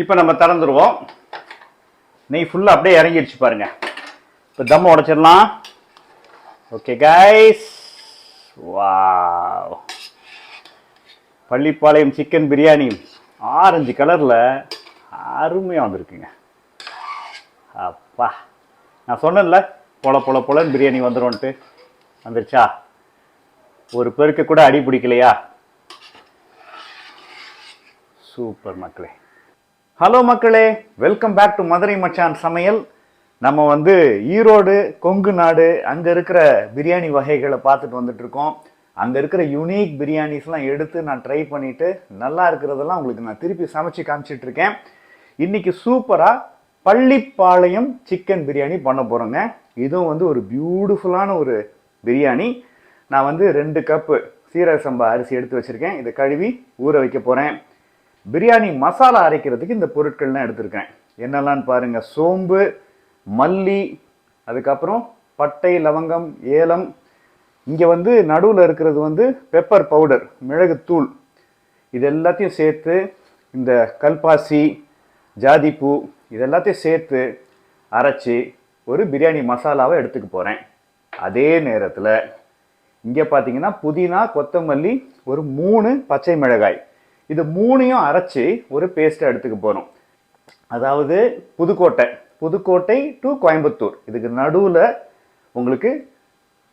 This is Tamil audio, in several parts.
இப்போ நம்ம திறந்துருவோம். நெய் ஃபுல்லாக அப்படியே இறங்கிடுச்சு பாருங்க. இப்போ தம் உடச்சிடலாம். ஓகே கைஸ் வா பள்ளிப்பாளையம் சிக்கன் பிரியாணி. ஆரஞ்சு கலரில் அருமையாக வந்திருக்குங்க. அப்பா. நான் சொன்னேன்ல பொல பொல பொலன்னு பிரியாணி வந்துடும்ன்ட்டு வந்துருச்சா? ஒரு பெருக்க கூட அடி பிடிக்கலையா? சூப்பர் மக்களே. ஹலோ மக்களே வெல்கம் பேக் டு மதுரை மச்சான் சமையல். நம்ம வந்து ஈரோடு கொங்கு நாடு அங்கே இருக்கிற பிரியாணி வகைகளை பார்த்துட்டு வந்துட்டு இருக்கோம் அங்கே இருக்கிற யூனிக் பிரியாணிஸ்லாம் எடுத்து நான் ட்ரை பண்ணிவிட்டு நல்லா இருக்கிறதெல்லாம் உங்களுக்கு நான் திருப்பி சமைச்சு காமிச்சிட்ருக்கேன் இன்றைக்கி இன்னைக்கு சூப்பராக பள்ளிப்பாளையம் சிக்கன் பிரியாணி பண்ண போகிறோங்க இதுவும் வந்து ஒரு பியூட்டிஃபுல்லான ஒரு பிரியாணி. நான் வந்து ரெண்டு கப்பு சீரக சம்பா அரிசி எடுத்து வச்சுருக்கேன். இதை கழுவி ஊற வைக்க போகிறேன் பிரியாணி மசாலா அரைக்கிறதுக்கு இந்த பொருட்கள்லாம் எடுத்திருக்கேன். என்னெல்லாம் பாருங்கள் சோம்பு மல்லி அதுக்கப்புறம் பட்டை லவங்கம் ஏலம். இங்கே வந்து நடுவில் இருக்கிறது வந்து பெப்பர் பவுடர் மிளகுத்தூள். இது எல்லாத்தையும் சேர்த்து இந்த கல்பாசி ஜாதிப்பூ இது எல்லாத்தையும் சேர்த்து அரைச்சி ஒரு பிரியாணி மசாலாவை எடுத்துக்க போகிறேன் அதே நேரத்தில் இங்கே பார்த்தீங்கன்னா புதினா கொத்தமல்லி ஒரு மூணு பச்சை மிளகாய். இது மூணையும் அரைச்சி ஒரு பேஸ்ட்டை எடுத்துக்க போகிறோம் அதாவது புதுக்கோட்டை. புதுக்கோட்டை டு கோயம்புத்தூர். இதுக்கு நடுவில் உங்களுக்கு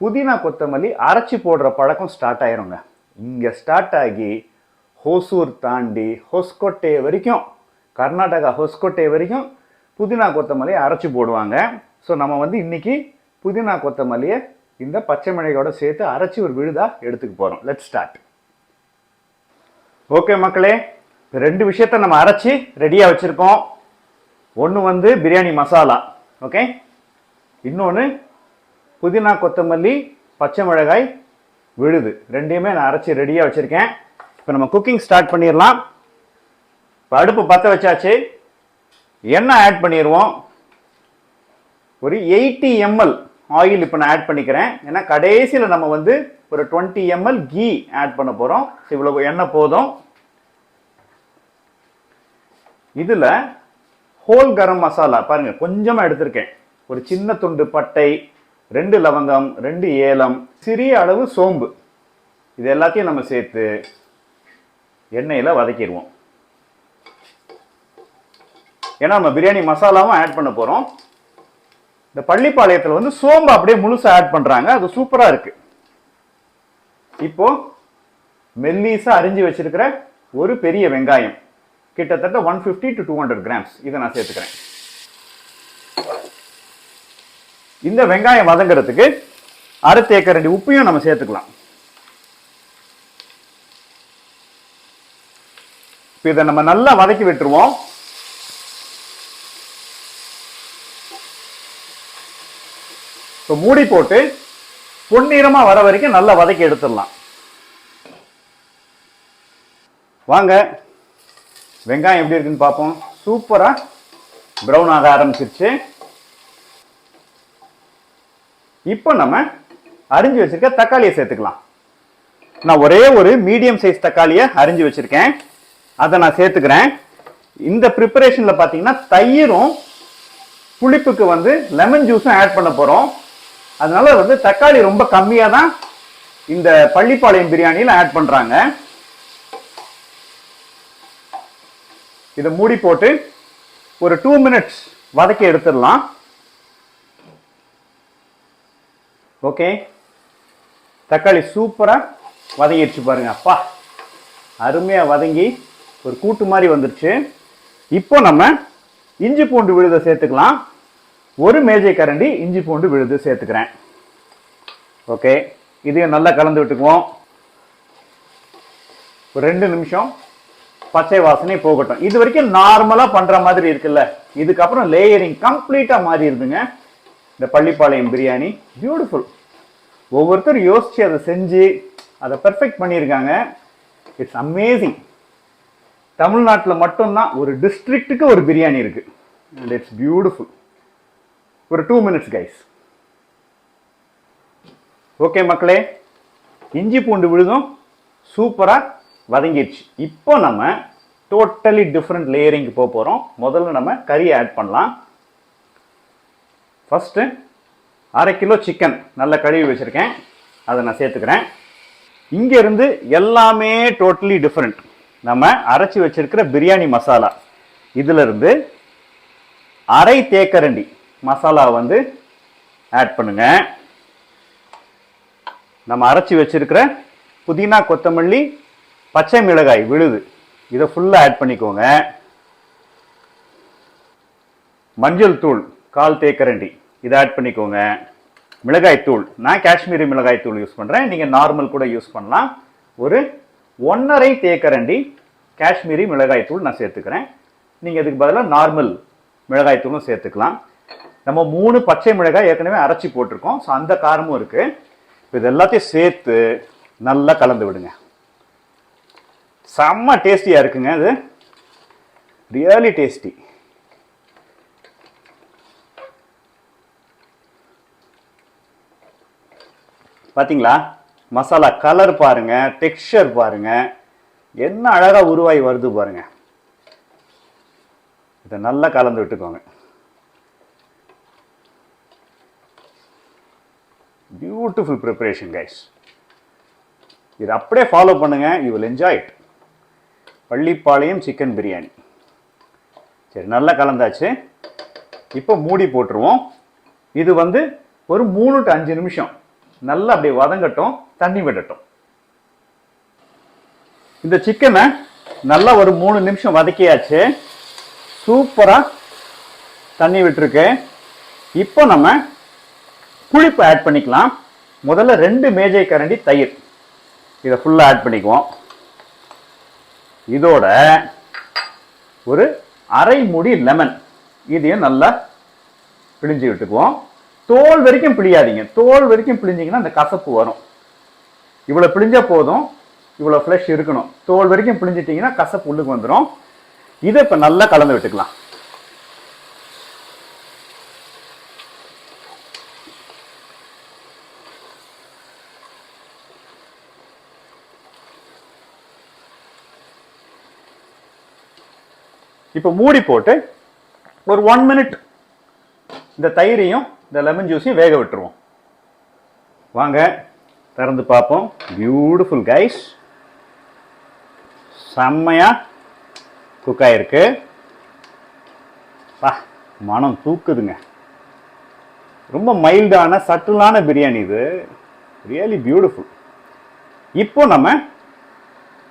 புதினா கொத்தமல்லி அரைச்சி போடுற பழக்கம் ஸ்டார்ட் ஆயிருங்க. இங்கே ஸ்டார்ட் ஆகி ஹோசூர் தாண்டி ஹொஸ்கோட்டை வரைக்கும் கர்நாடகா ஹொஸ்கோட்டை வரைக்கும் புதினா கொத்தமல்லியை அரைச்சி போடுவாங்க. ஸோ நம்ம வந்து இன்னைக்கு புதினா கொத்தமல்லியை இந்த பச்சை மிளகையோடு சேர்த்து அரைச்சி ஒரு விழுதா எடுத்துக்க போகிறோம் லெட் ஸ்டார்ட் ஓகே மக்களே ரெண்டு விஷயத்த நம்ம அரைச்சி ரெடியாக வச்சுருக்கோம். ஒன்று வந்து பிரியாணி மசாலா ஓகே இன்னொன்று புதினா கொத்தமல்லி பச்சை மிளகாய் விழுது. ரெண்டையுமே நான் அரைச்சி ரெடியாக வச்சுருக்கேன். இப்போ நம்ம குக்கிங் ஸ்டார்ட் பண்ணிடலாம். இப்போ அடுப்பு பற்ற வச்சாச்சு. எண்ணெய் ஆட் பண்ணிடுவோம். ஒரு எயிட்டி எம்எல் ஆயில் இப்போ நான் ஆட் பண்ணிக்கிறேன். ஏன்னா கடைசியில் நம்ம வந்து ஒரு டுவெண்ட்டி எம்எல் கீ ஆட் பண்ண போகிறோம் இவ்வளோ எண்ணெய் போதும். இதில் ஹோல் கரம் மசாலா பாருங்கள் கொஞ்சமாக எடுத்திருக்கேன். ஒரு சின்ன துண்டு பட்டை ரெண்டு லவங்கம் ரெண்டு ஏலம் சிறிய அளவு சோம்பு. இது எல்லாத்தையும் நம்ம சேர்த்து எண்ணெயில் வதக்கிடுவோம். ஏன்னா நம்ம பிரியாணி மசாலாவும் ஆட் பண்ண போகிறோம் இந்த பள்ளிப்பாளையத்தில் வந்து சோம்பு அப்படியே முழுசாக ஆட் பண்ணுறாங்க அது சூப்பராக இருக்கு. இப்போ மெல்லீஸாக அரிஞ்சு வச்சிருக்கிற ஒரு பெரிய வெங்காயம். கிட்டத்தட்ட one fifty to two hundred grams இதை நான் சேர்த்துக்கிறேன். இந்த வெங்காயம் வதங்குறதுக்கு அரை தேக்கரண்டி உப்பையும் நம்ம சேர்த்துக்கலாம். இப்போ இதை நம்ம நல்லா வதக்கி விட்டுருவோம். இப்போ மூடி போட்டு பொன்னிறமாக வர வரைக்கும் நல்லா வதக்கி எடுத்துடலாம். வாங்க. வெங்காயம் எப்படி இருக்குன்னு பார்ப்போம். சூப்பராக ப்ரௌன் ஆக ஆரம்பிச்சிருச்சு. இப்போ நம்ம அரிஞ்சு வச்சிருக்க தக்காளியை சேர்த்துக்கலாம். நான் ஒரே ஒரு மீடியம் சைஸ் தக்காளியை அரிஞ்சு வச்சிருக்கேன். அதை நான் சேர்த்துக்கிறேன். இந்த ப்ரிப்பரேஷனில் பார்த்தீங்கன்னா தயிரும் புளிப்புக்கு வந்து லெமன் ஜூஸும் ஆட் பண்ண போகிறோம் அதனால வந்து தக்காளி ரொம்ப கம்மியாக தான் இந்த பள்ளிப்பாளையம் பிரியாணியில் ஆட் பண்ணுறாங்க இதை மூடி போட்டு ஒரு டூ மினிட்ஸ் வதக்கி எடுத்துடலாம். ஓகே தக்காளி சூப்பராக வதங்கிடுச்சு பாருங்க. அப்பா அருமையாக வதங்கி ஒரு கூட்டு மாதிரி வந்துருச்சு. இப்போ நம்ம இஞ்சி பூண்டு விழுதை சேர்த்துக்கலாம். ஒரு மேஜை கரண்டி இஞ்சி பூண்டு விழுது சேர்த்துக்கிறேன். ஓகே இதையும் நல்லா கலந்து விட்டுக்குவோம். ஒரு ரெண்டு நிமிஷம் பச்சை வாசனை போகட்டும். இது வரைக்கும் நார்மலாக பண்ணுற மாதிரி இருக்குல்ல. இதுக்கப்புறம் லேயரிங் கம்ப்ளீட்டாக மாறிடுதுங்க இந்த பள்ளிப்பாளையம் பிரியாணி பியூட்டிஃபுல் ஒவ்வொருத்தர் யோசித்து அதை செஞ்சு அதை பெர்ஃபெக்ட் பண்ணியிருக்காங்க. இட்ஸ் அமேசிங் தமிழ்நாட்டில் மட்டும்தான் ஒரு டிஸ்ட்ரிக்ட்டுக்கு ஒரு பிரியாணி இருக்குது அண்ட் இட்ஸ் பியூட்டிஃபுல் ஒரு டூ மினிட்ஸ் கைஸ் ஓகே மக்களே இஞ்சி பூண்டு விழுதும் சூப்பராக வதங்கிடுச்சு. இப்போ நம்ம டோட்டலி டிஃப்ரெண்ட் லேயரிங்க்கு போக போகிறோம் முதல்ல நம்ம கறி ஆட் பண்ணலாம். ஃபஸ்ட்டு அரை கிலோ சிக்கன் நல்ல கழுவி வச்சுருக்கேன். அதை நான் சேர்த்துக்கிறேன். இங்கேருந்து எல்லாமே டோட்டலி டிஃப்ரெண்ட் நம்ம அரைச்சி வச்சுருக்கிற பிரியாணி மசாலா. இதிலிருந்து அரை தேக்கரண்டி மசாலா வந்து ஆட் பண்ணுங்க. நம்ம அரைச்சி வச்சிருக்கிற புதினா கொத்தமல்லி பச்சை மிளகாய் விழுது. இதை ஃபுல்லாக ஆட் பண்ணிக்கோங்க. மஞ்சள் தூள் கால் தேக்கரண்டி இதை ஆட் பண்ணிக்கோங்க. மிளகாய் தூள் நான் காஷ்மீரி மிளகாய் தூள் யூஸ் பண்ணுறேன் நீங்கள் நார்மல் கூட யூஸ் பண்ணலாம். ஒரு ஒன்றரை தேக்கரண்டி காஷ்மீரி மிளகாய் தூள் நான் சேர்த்துக்கிறேன். நீங்கள் இதுக்கு பதிலாக நார்மல் மிளகாய் தூளும் சேர்த்துக்கலாம். நம்ம மூணு பச்சை மிளகாய் ஏற்கனவே அரைச்சி போட்டிருக்கோம். ஸோ அந்த காரமும் இருக்குது இப்போ இது எல்லாத்தையும் சேர்த்து நல்லா கலந்து விடுங்க. செம்ம டேஸ்டியாக இருக்குங்க அது ரியலி டேஸ்டி பார்த்தீங்களா மசாலா கலர் பாருங்க டெக்ஸ்சர் பாருங்க. என்ன அழகாக உருவாகி வருது பாருங்க. இதை நல்லா கலந்து விட்டுக்கோங்க. பியூட்டிஃபுல் ப்ரிப்பரேஷன் கைஸ் இது அப்படியே ஃபாலோ பண்ணுங்க. You will enjoy it Pallipalayam chicken biryani சரி நல்லா கலந்தாச்சு. இப்போ மூடி போட்டுருவோம். இது வந்து ஒரு மூணு டு அஞ்சு நிமிஷம். நல்லா அப்படியே வதங்கட்டும் தண்ணி விடட்டும். இந்த சிக்கனை நல்லா ஒரு மூணு நிமிஷம் வதக்கியாச்சு. சூப்பராக தண்ணி விட்டுருக்கு. இப்போ நம்ம புளிப்பு ஆட் பண்ணிக்கலாம். முதல்ல ரெண்டு மேஜை கரண்டி தயிர். இதை ஃபுல்லாக ஆட் பண்ணிக்குவோம். இதோட ஒரு அரை முடி லெமன் இதையும் நல்லா பிழிஞ்சு விட்டுக்குவோம். தோல் வரைக்கும் பிழியாதீங்க. தோல் வரைக்கும் பிழிஞ்சிங்கன்னா அந்த கசப்பு வரும். இவ்வளோ பிழிஞ்சால் போதும். இவ்வளோ ஃப்ளஷ் இருக்கணும். தோல் வரைக்கும் பிழிஞ்சிட்டிங்கன்னா கசப்பு உள்ளுக்கு வந்துடும் இதை இப்போ நல்லா கலந்து விட்டுக்கலாம். இப்போ மூடி போட்டு ஒரு ஒன் மினிட் இந்த தயிரையும் இந்த லெமன் ஜூஸையும் வேக விட்டுருவோம். வாங்க திறந்து பார்ப்போம். பியூட்டிஃபுல் கைஸ் செம்மையாக குக் ஆகிருக்கு பா மனம் தூக்குதுங்க. ரொம்ப மைல்டான சட்டிலான பிரியாணி இது. ரியலி பியூட்டிஃபுல் இப்போ நம்ம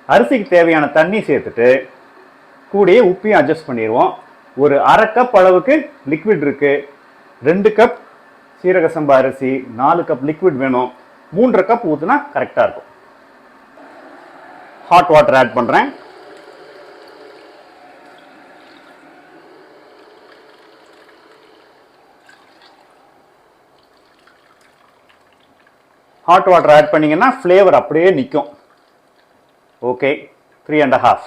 அரிசிக்கு தேவையான தண்ணி சேர்த்துட்டு கூடயே உப்பையும் அட்ஜஸ்ட் பண்ணிடுவோம். ஒரு அரை கப் அளவுக்கு லிக்விட் இருக்குது ரெண்டு கப் சீரக சம்பா அரிசி நாலு கப் லிக்விட் வேணும். மூன்றரை கப் ஊற்றுனா கரெக்டாக இருக்கும். ஹாட் வாட்டர் ஆட் பண்ணுறேன் ஹாட் வாட்டர் ஆட் பண்ணிங்கன்னா ஃப்ளேவர் அப்படியே நிற்கும் ஓகே த்ரீ அண்ட் ஹாஃப்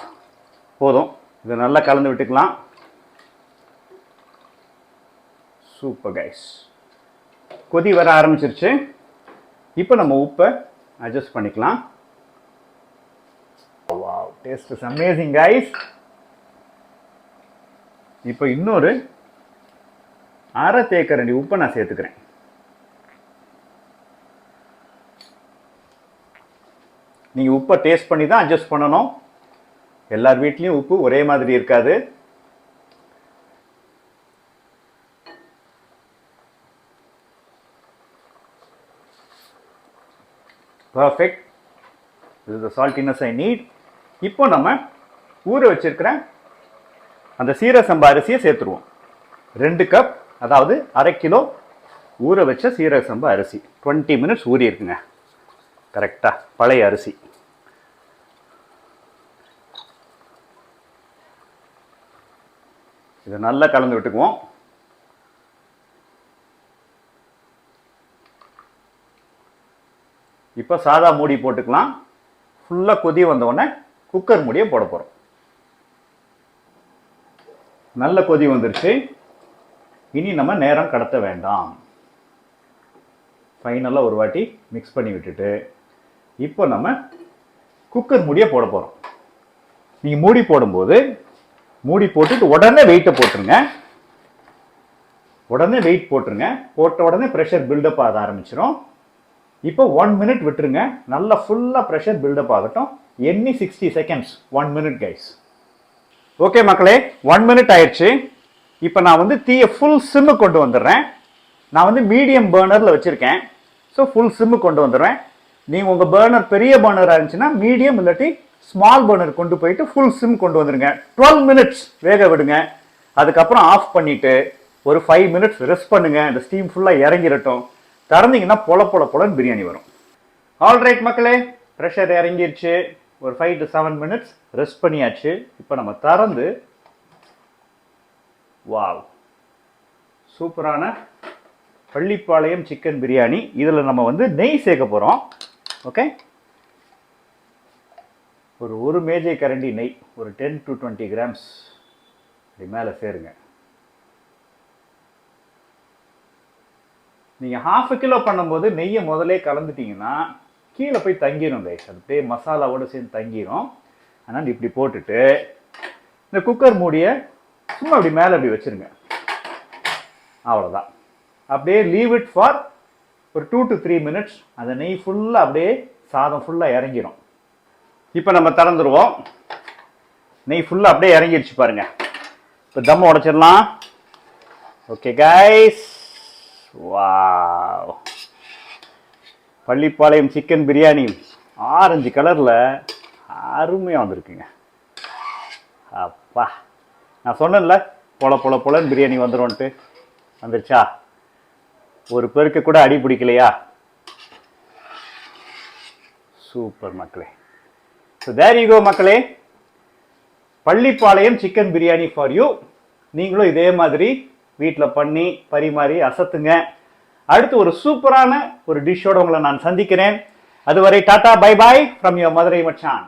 போதும். இதை நல்லா கலந்து விட்டுக்கலாம். சூப்பர் கைஸ் கொதி வர ஆரம்பிச்சிருச்சு. இப்போ நம்ம உப்பை அட்ஜஸ்ட் பண்ணிக்கலாம். டேஸ்ட் இஸ் அமேசிங் கைஸ் இப்போ இன்னொரு அரை தேக்கரண்டி உப்பை நான் சேர்த்துக்கிறேன். நீங்கள் உப்பை டேஸ்ட் பண்ணி தான் அட்ஜஸ்ட் பண்ணணும். எல்லார் வீட்லேயும் உப்பு ஒரே மாதிரி இருக்காது. பர்ஃபெக்ட் இது த சால்ட்டினஸ் ஐ நீட் இப்போ நம்ம ஊற வச்சிருக்கிற அந்த சீர சம்பா அரிசியை சேர்த்துருவோம். ரெண்டு கப் அதாவது அரை கிலோ ஊற வச்ச சீரக சம்பா அரிசி. டுவெண்ட்டி மினிட்ஸ் ஊறி இருக்குங்க கரெக்டாக பழைய அரிசி. இதை நல்லா கலந்து விட்டுக்குவோம். இப்போ சாதா மூடி போட்டுக்கலாம். ஃபுல்லாக கொதி வந்த உடனே குக்கர் மூடியை போட போகிறோம் நல்ல கொதி வந்துருச்சு. இனி நம்ம நேரம் கடத்த வேண்டாம். ஃபைனலாக ஒரு வாட்டி மிக்ஸ் பண்ணி விட்டுட்டு இப்போ நம்ம குக்கர் மூடியை போட போகிறோம் நீங்கள் மூடி போடும்போது மூடி போட்டுட்டு உடனே வெயிட்டை போட்டுருங்க. உடனே வெயிட் போட்டுருங்க. போட்ட உடனே ப்ரெஷர் பில்டப் ஆக ஆரம்பிச்சிடும் இப்போ ஒன் மினிட் விட்டுருங்க. நல்லா ஃபுல்லாக ப்ரெஷர் பில்டப் ஆகட்டும். எண்ணி sixty seconds one minute guys okay மக்களே ஒன் மினிட் ஆயிடுச்சு. இப்போ நான் வந்து தீயை ஃபுல் சிம்மு கொண்டு வந்துடுறேன். நான் வந்து மீடியம் பேர்னரில் வச்சுருக்கேன். ஸோ ஃபுல் சிம்மு கொண்டு வந்துடுறேன். நீங்கள் உங்கள் பேர்னர் பெரிய பேர்னராக இருந்துச்சுன்னா மீடியம் இல்லாட்டி ஸ்மால் பர்னர் கொண்டு போயிட்டு ஃபுல் சிம் கொண்டு வந்துடுங்க டுவெல் மினிட்ஸ் வேக விடுங்க. அதுக்கப்புறம் ஆஃப் பண்ணிவிட்டு ஒரு ஃபைவ் மினிட்ஸ் ரெஸ்ட் பண்ணுங்கள் இந்த ஸ்டீம் ஃபுல்லாக இறங்கிடட்டும். திறந்தீங்கன்னா பொல பொல பொலன்னு பிரியாணி வரும். ஆல்ரைட் மக்களே ப்ரெஷர் இறங்கிருச்சு ஒரு five to seven minutes rest பண்ணியாச்சு. இப்போ நம்ம திறந்து வாவ் சூப்பரான பள்ளிப்பாளையம் சிக்கன் பிரியாணி. இதில் நம்ம வந்து நெய் சேர்க்க போகிறோம் ஓகே ஒரு ஒரு மேஜை கரண்டி நெய் ஒரு டென் டு டுவெண்ட்டி கிராம்ஸ் அப்படி மேலே சேருங்க. நீங்கள் ஹாஃப் கிலோ பண்ணும்போது நெய்யை முதலே கலந்துட்டிங்கன்னா கீழே போய் தங்கிடும் கைஸ் அது அப்படியே மசாலாவோடு சேர்ந்து தங்கிடும் அதனால் இப்படி போட்டுட்டு இந்த குக்கர் மூடியை சும்மா அப்படி மேலே அப்படி வச்சிருங்க. அவ்வளோதான் அப்படியே லீவ் இட் ஃபார் ஒரு டூ டு த்ரீ மினிட்ஸ் அந்த நெய் ஃபுல்லாக அப்படியே சாதம் ஃபுல்லாக இறங்கிடும் இப்போ நம்ம திறந்துருவோம். நெய் ஃபுல்லாக அப்படியே இறங்கிருச்சு பாருங்க. இப்போ தம் உடச்சிடலாம். ஓகே கைஸ் வா பள்ளிப்பாளையம் சிக்கன் பிரியாணி. ஆரஞ்சு கலரில் அருமையாக வந்திருக்குங்க. அப்பா. நான் சொன்னேன்ல பொல பொல பொலன்னு பிரியாணி வந்துடும்ன்ட்டு வந்துருச்சா? ஒரு பெருக்க கூட அடி பிடிக்கலையா? சூப்பர் மக்களே. ஸோ தேர் யூ கோ மக்களே. Pallipalayam chicken biryani for you நீங்களும் இதே மாதிரி வீட்டில் பண்ணி பரிமாறி அசத்துங்க. அடுத்து ஒரு சூப்பரான ஒரு டிஷ்ஷோட உங்களை நான் சந்திக்கிறேன். அதுவரை tata bye bye from your Madurai மச்சான்